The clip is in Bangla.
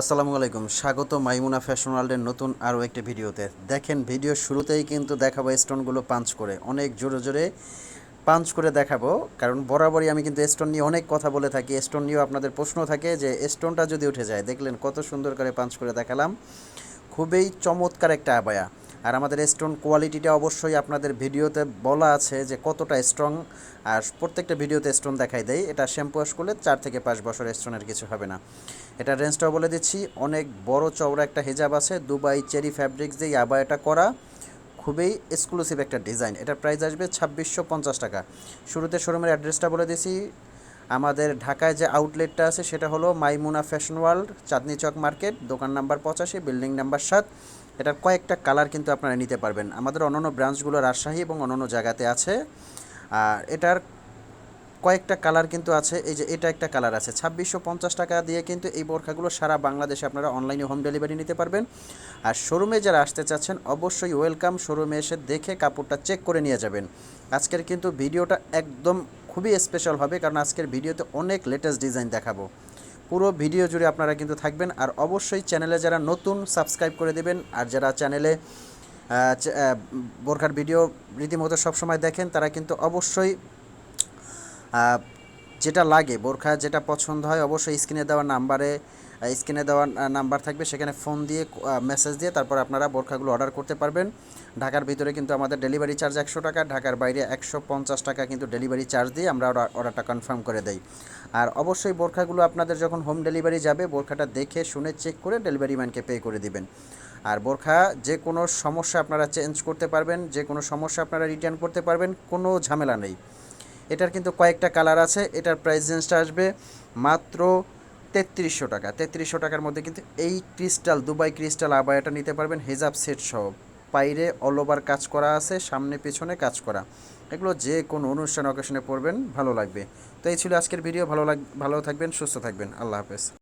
আসসালামু আলাইকুম। স্বাগত মাইমুনা ফ্যাশন ওয়ার্ল্ডের নতুন আরও একটি ভিডিওতে। দেখেন, ভিডিও শুরুতেই কিন্তু দেখাবো স্টোনগুলো পাঞ্চ করে। অনেক জোরে জোরে পাঞ্চ করে দেখাবো। কারণ বরাবরই আমি কিন্তু স্টোন নিয়ে অনেক কথা বলে থাকি। স্টোন নিয়েও আপনাদের প্রশ্ন থাকে যে, স্টোনটা যদি উঠে যায়, দেখলেন কত সুন্দর করে পাঞ্চ করে দেখালাম। খুবই চমৎকার একটা আবায়া। আর আমাদের স্টোন কোয়ালিটিটা অবশ্যই আপনাদের ভিডিওতে বলা আছে যে কতটা স্ট্রং আর প্রত্যেকটা ভিডিওতে স্টোন দেখাই দেয় এটা শ্যাম্পু ওয়াশ করলে চার থেকে পাঁচ বছর স্টোনের কিছু হবে না। এটা রেঞ্জটাও বলে দিচ্ছি, অনেক বড় চওড়া একটা হেজাব আছে, দুবাই চেরি ফ্যাব্রিক্স দিয়ে আবায়াটা করা, খুবই এক্সক্লুসিভ একটা ডিজাইন এটা প্রাইস আসবে ছাব্বিশশো পঞ্চাশ টাকা। শুরুতে শোরুমের অ্যাড্রেসটা বলে দিছি। আমাদের ঢাকায় যে আউটলেটটা আছে, সেটা হলো Maimuna fashion world, Chandni Chowk market, দোকান নাম্বার পঁচাশি, বিল্ডিং নাম্বার সাত। এটার কয়েকটা কালার কিন্তু আপনারা নিতে পারবেন। আমাদের অন্যান্য ব্রাঞ্চগুলো রাজশাহী এবং অন্যান্য জায়গাতে আছে। আর এটার কয়েকটা কালার কিন্তু আছে। এই যে এটা একটা কালার আছে। ছাব্বিশশো পঞ্চাশ টাকা দিয়ে কিন্তু এই বোরখাগুলো সারা বাংলাদেশে আপনারা অনলাইনে হোম ডেলিভারি নিতে পারবেন। আর শোরুমে যারা আসতে চাচ্ছেন, অবশ্যই ওয়েলকাম শোরুমে এসে দেখে কাপড়টা চেক করে নিয়ে যাবেন। আজকের কিন্তু ভিডিওটা একদম খুবই স্পেশাল হবে, কারণ আজকের ভিডিওতে অনেক লেটেস্ট ডিজাইন দেখাবো। পুরো ভিডিও জুড়ে আপনারা কিন্তু থাকবেন। আর অবশ্যই চ্যানেলে যারা নতুন, সাবস্ক্রাইব করে দেবেন। আর যারা চ্যানেলে বোরখার ভিডিও রীতিমতো সবসময় দেখেন, তারা কিন্তু অবশ্যই যেটা লাগে, বোরখা যেটা পছন্দ হয় অবশ্যই স্ক্রিনে দেওয়া নাম্বারে স্ক্রিনে দেওয়া নাম্বার থাকবে, সেখানে ফোন দিয়ে মেসেজ দিয়ে তারপর আপনারা বোরখাগুলো অর্ডার করতে পারবেন। ঢাকার ভিতরে কিন্তু আমাদের ডেলিভারি চার্জ একশো টাকা, ঢাকার বাইরে একশো পঞ্চাশ টাকা কিন্তু ডেলিভারি চার্জ দিয়ে আমরা অর্ডার- অর্ডারটা কনফার্ম করে দেই। আর অবশ্যই বোরখাগুলো আপনাদের যখন হোম ডেলিভারি যাবে, বোরখাটা দেখে, শুনে চেক করে ডেলিভারি ম্যানকে পে করে দিবেন। আর বোরখা যে কোনো সমস্যা আপনারা চেঞ্জ করতে পারবেন, যে কোনো সমস্যা আপনারা রিটার্ন করতে পারবেন, কোনো ঝামেলা নেই। এটার কিন্তু কয়েকটা কালার আছে, এটার প্রাইস রেঞ্জটা আসবে মাত্র তেত্রিশশো টাকা। তেত্রিশশো টাকার মধ্যে কিন্তু এই ক্রিস্টাল দুবাই ক্রিস্টাল আবায়াটা নিতে পারবেন হেজাব সেট সহ। বাইরে অল ওভার কাজ করা আছে, সামনে পেছনে কাজ করা। এগুলো যে কোনো অনুষ্ঠান অকেশনে পড়বেন ভালো লাগবে। তো এই ছিল আজকের ভিডিও ভালো লাগ, ভালো থাকবেন, সুস্থ থাকবেন। আল্লাহ হাফেজ।